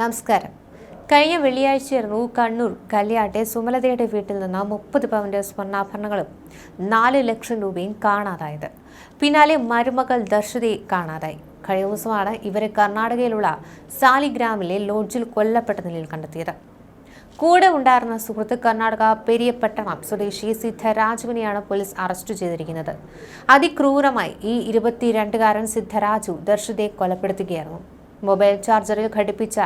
നമസ്കാരം. കഴിഞ്ഞ വെള്ളിയാഴ്ചയായിരുന്നു കണ്ണൂർ കല്യാട്ടെ സുമലതയുടെ വീട്ടിൽ നിന്ന് മുപ്പത് പവന്റെ സ്വർണാഭരണങ്ങളും നാല് ലക്ഷം രൂപയും കാണാതായത്. പിന്നാലെ മരുമകൾ ദർശിതയെ കാണാതായി. കഴിഞ്ഞ ദിവസമാണ് ഇവരെ കർണാടകയിലുള്ള സാലിഗ്രാമിലെ ലോഡ്ജിൽ കൊല്ലപ്പെട്ട നിലയിൽ കണ്ടെത്തിയത്. കൂടെ ഉണ്ടായിരുന്ന സുഹൃത്ത് കർണാടക പെരിയപട്ടണം സ്വദേശി സിദ്ധരാജുവിനെയാണ് പോലീസ് അറസ്റ്റ് ചെയ്തിരിക്കുന്നത്. അതിക്രൂരമായി ഈ ഇരുപത്തിരണ്ടുകാരൻ സിദ്ധരാജു ദർശിതയെ കൊലപ്പെടുത്തുകയായിരുന്നു. മൊബൈൽ ചാർജറിൽ ഘടിപ്പിച്ച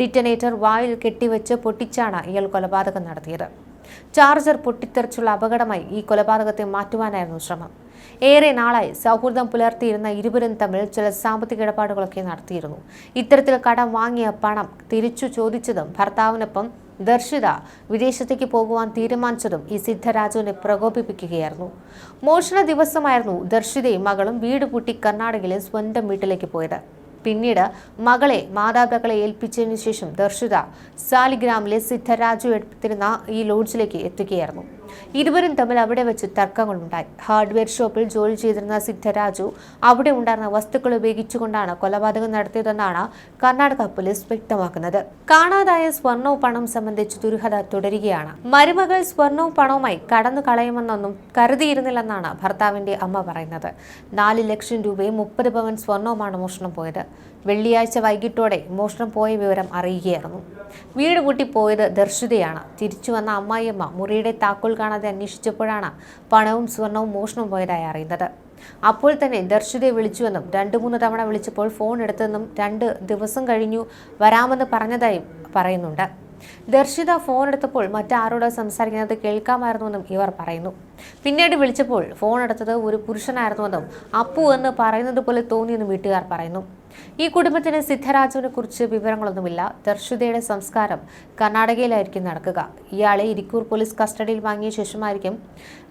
ഡിറ്റനേറ്റർ വായിൽ കെട്ടിവെച്ച് പൊട്ടിച്ചാണ് ഇയാൾ കൊലപാതകം നടത്തിയത്. ചാർജർ പൊട്ടിത്തെറിച്ചുള്ള അപകടമായി ഈ കൊലപാതകത്തെ മാറ്റുവാനായിരുന്നു ശ്രമം. ഏറെ നാളായി സൗഹൃദം പുലർത്തിയിരുന്ന ഇരുവരും തമ്മിൽ ചില സാമ്പത്തിക ഇടപാടുകളൊക്കെ നടത്തിയിരുന്നു. ഇത്തരത്തിൽ കടം വാങ്ങിയ പണം തിരിച്ചു ചോദിച്ചതും ഭർത്താവിനൊപ്പം ദർശിത വിദേശത്തേക്ക് പോകുവാൻ തീരുമാനിച്ചതും ഈ സിദ്ധരാജുവിനെ പ്രകോപിപ്പിക്കുകയായിരുന്നു. മോഷണ ദിവസമായിരുന്നു ദർശിതയും മകളും വീട് പൂട്ടി കർണാടകയിലെ സ്വന്തം വീട്ടിലേക്ക് പോയത്. പിന്നീട് മകളെ മാതാപിതാക്കളെ ഏൽപ്പിച്ചതിനു ശേഷം ദർശിത സാലിഗ്രാമിലെ സിദ്ധരാജു എടുത്തിരുന്ന ഈ ലോഡ്ജിലേക്ക് എത്തുകയായിരുന്നു. ഇരുവരും തമ്മിൽ അവിടെ വെച്ച് തർക്കങ്ങളുണ്ടായി. ഹാർഡ്വെയർ ഷോപ്പിൽ ജോലി ചെയ്തിരുന്ന സിദ്ധരാജു അവിടെ ഉണ്ടായിരുന്ന വസ്തുക്കൾ ഉപയോഗിച്ചുകൊണ്ടാണ് കൊലപാതകം നടത്തിയതെന്നാണ് കർണാടക പോലീസ് വ്യക്തമാക്കുന്നത്. കാണാതായ സ്വർണവും പണം സംബന്ധിച്ച് ദുരൂഹത തുടരുകയാണ്. മരുമകൾ സ്വർണവും പണവുമായി കടന്നു കളയുമെന്നൊന്നും കരുതിയിരുന്നില്ലെന്നാണ് ഭർത്താവിന്റെ അമ്മ പറയുന്നത്. നാല് ലക്ഷം രൂപയും മുപ്പത് പവൻ സ്വർണവുമാണ് മോഷണം പോയത്. വെള്ളിയാഴ്ച വൈകിട്ടോടെ മോഷണം പോയ വിവരം അറിയുകയായിരുന്നു. വീട് കൂട്ടി പോയത് ദർശിതയാണ്. തിരിച്ചു വന്ന അമ്മായിയമ്മ മുറിയുടെ താക്കോൽ കാണാതെ അന്വേഷിച്ചപ്പോഴാണ് പണവും സ്വർണവും മോഷണം പോയതായി അറിയുന്നത്. അപ്പോൾ തന്നെ ദർശിതയെ വിളിച്ചുവെന്നും രണ്ടു മൂന്ന് തവണ വിളിച്ചപ്പോൾ ഫോൺ എടുത്തെന്നും രണ്ട് ദിവസം കഴിഞ്ഞു വരാമെന്ന് പറഞ്ഞതായും പറയുന്നുണ്ട്. ദർശിത ഫോൺ എടുത്തപ്പോൾ മറ്റാരോടോ സംസാരിക്കുന്നത് കേൾക്കാമായിരുന്നുവെന്നും ഇവർ പറയുന്നു. പിന്നീട് വിളിച്ചപ്പോൾ ഫോൺ എടുത്തത് ഒരു പുരുഷനായിരുന്നുവെന്നും അപ്പു എന്ന് പറയുന്നത് പോലെ തോന്നിയെന്നും വീട്ടുകാർ പറയുന്നു. ഈ കുടുംബത്തിന് സിദ്ധരാജുവിനെ കുറിച്ച് വിവരങ്ങളൊന്നുമില്ല. ദർശിതയുടെ സംസ്കാരം കർണാടകയിലായിരിക്കും നടക്കുക. ഇയാളെ ഇരിക്കൂർ പോലീസ് കസ്റ്റഡിയിൽ വാങ്ങിയ ശേഷമായിരിക്കും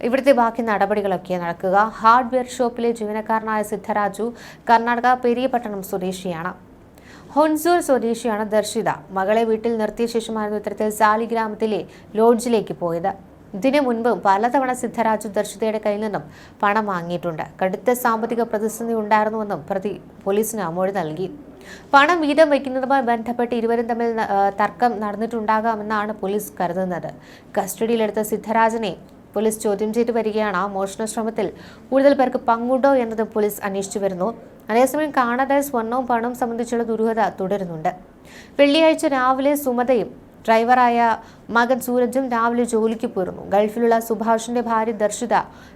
ഇവിടുത്തെ ബാക്കി നടപടികളൊക്കെ നടക്കുക. ഹാർഡ്വെയർ ഷോപ്പിലെ ജീവനക്കാരനായ സിദ്ധരാജു കർണാടക പെരിയപട്ടണം സ്വദേശിയാണ്. ഹൊൻസൂർ സ്വദേശിയാണ് ദർശിത. മകളെ വീട്ടിൽ നിർത്തിയ ശേഷമായിരുന്നു ഇത്തരത്തിൽ സാലി ഗ്രാമത്തിലെ ലോഡ്ജിലേക്ക് പോയത്. ഇതിനു മുൻപും പലതവണ സിദ്ധരാജു ദർശിതയുടെ കയ്യിൽ നിന്നും പണം വാങ്ങിയിട്ടുണ്ട്. കടുത്ത സാമ്പത്തിക പ്രതിസന്ധി ഉണ്ടായിരുന്നുവെന്നും പ്രതി പോലീസിന് മൊഴി നൽകി. പണം വീതം വയ്ക്കുന്നതുമായി ബന്ധപ്പെട്ട് ഇരുവരും തമ്മിൽ തർക്കം നടന്നിട്ടുണ്ടാകാമെന്നാണ് പോലീസ് കരുതുന്നത്. കസ്റ്റഡിയിലെടുത്ത സിദ്ധരാജനെ പോലീസ് ചോദ്യം ചെയ്തു വരികയാണ്. മോഷണ ശ്രമത്തിൽ കൂടുതൽ പേർക്ക് പങ്കുണ്ടോ എന്നതും പോലീസ് അന്വേഷിച്ചു വരുന്നു. അതേസമയം കാണാതായ സ്വർണവും പണവും സംബന്ധിച്ചുള്ള ദുരൂഹത തുടരുന്നുണ്ട്. വെള്ളിയാഴ്ച രാവിലെ സുമതയും ഡ്രൈവറായ മകൻ സൂരജും രാവിലെ ജോലിക്ക് പോയിരുന്നു ഗൾഫിലുള്ള സുഭാഷിന്റെ ഭാര്യ ദർശിത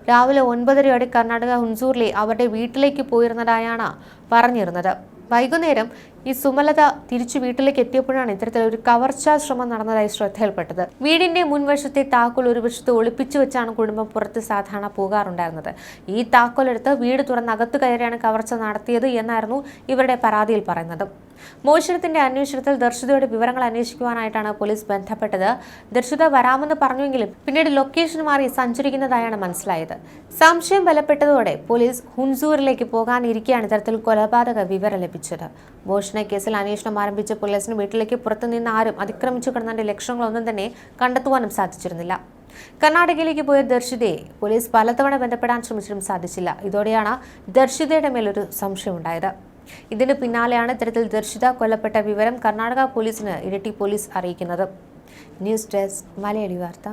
രാവിലെ ഒൻപതരയോടെ കർണാടക ഹുൻസൂറിലെ അവരുടെ വീട്ടിലേക്ക് പോയിരുന്നതായാണ് പറഞ്ഞിരുന്നത്. വൈകുന്നേരം ഈ സുമലത തിരിച്ചു വീട്ടിലേക്ക് എത്തിയപ്പോഴാണ് ഇത്തരത്തിൽ ഒരു കവർച്ചാ ശ്രമം നടന്നതായി ശ്രദ്ധയിൽപ്പെട്ടത്. വീടിന്റെ മുൻവശത്തെ താക്കോൽ ഒരു വശത്ത് ഒളിപ്പിച്ചു വെച്ചാണ് കുടുംബം പുറത്ത് സാധാരണ പോകാറുണ്ടായിരുന്നത്. ഈ താക്കോലെടുത്ത് വീട് തുറന്ന് അകത്തു കയറിയാണ് കവർച്ച നടത്തിയത് എന്നായിരുന്നു ഇവരുടെ പരാതിയിൽ പറയുന്നത്. മോഷണത്തിന്റെ അന്വേഷണത്തിൽ ദർശിതയുടെ വിവരങ്ങൾ അന്വേഷിക്കുവാനായിട്ടാണ് പോലീസ് ബന്ധപ്പെട്ടത്. ദർശിത വരാമെന്ന് പറഞ്ഞുവെങ്കിലും പിന്നീട് ലൊക്കേഷൻ മാറി സഞ്ചരിക്കുന്നതായാണ് മനസ്സിലായത്. സംശയം ബലപ്പെട്ടതോടെ പോലീസ് ഹുൻസൂറിലേക്ക് പോകാനിരിക്കെയാണ് ഇത്തരത്തിൽ കൊലപാതക വിവരം ലഭിച്ചത്. മോഷണ കേസിൽ അന്വേഷണം ആരംഭിച്ച പോലീസിന് വീട്ടിലേക്ക് പുറത്തുനിന്ന് ആരും അതിക്രമിച്ചു കിടന്നതിന്റെ ലക്ഷണങ്ങളൊന്നും തന്നെ കണ്ടെത്തുവാനും സാധിച്ചിരുന്നില്ല. കർണാടകയിലേക്ക് പോയ ദർശിതയെ പോലീസ് പലതവണ ബന്ധപ്പെടാൻ ശ്രമിച്ചിട്ടും സാധിച്ചില്ല. ഇതോടെയാണ് ദർശിതയുടെ മേലൊരു സംശയമുണ്ടായത്. ഇതിന് പിന്നാലെയാണ് ഇത്തരത്തിൽ ദർശിത കൊല്ലപ്പെട്ട വിവരം കർണാടക പോലീസിന് ഇരട്ടി പോലീസ് അറിയിക്കുന്നത്. ന്യൂസ് ഡെസ്ക് മലയാളി വാർത്ത.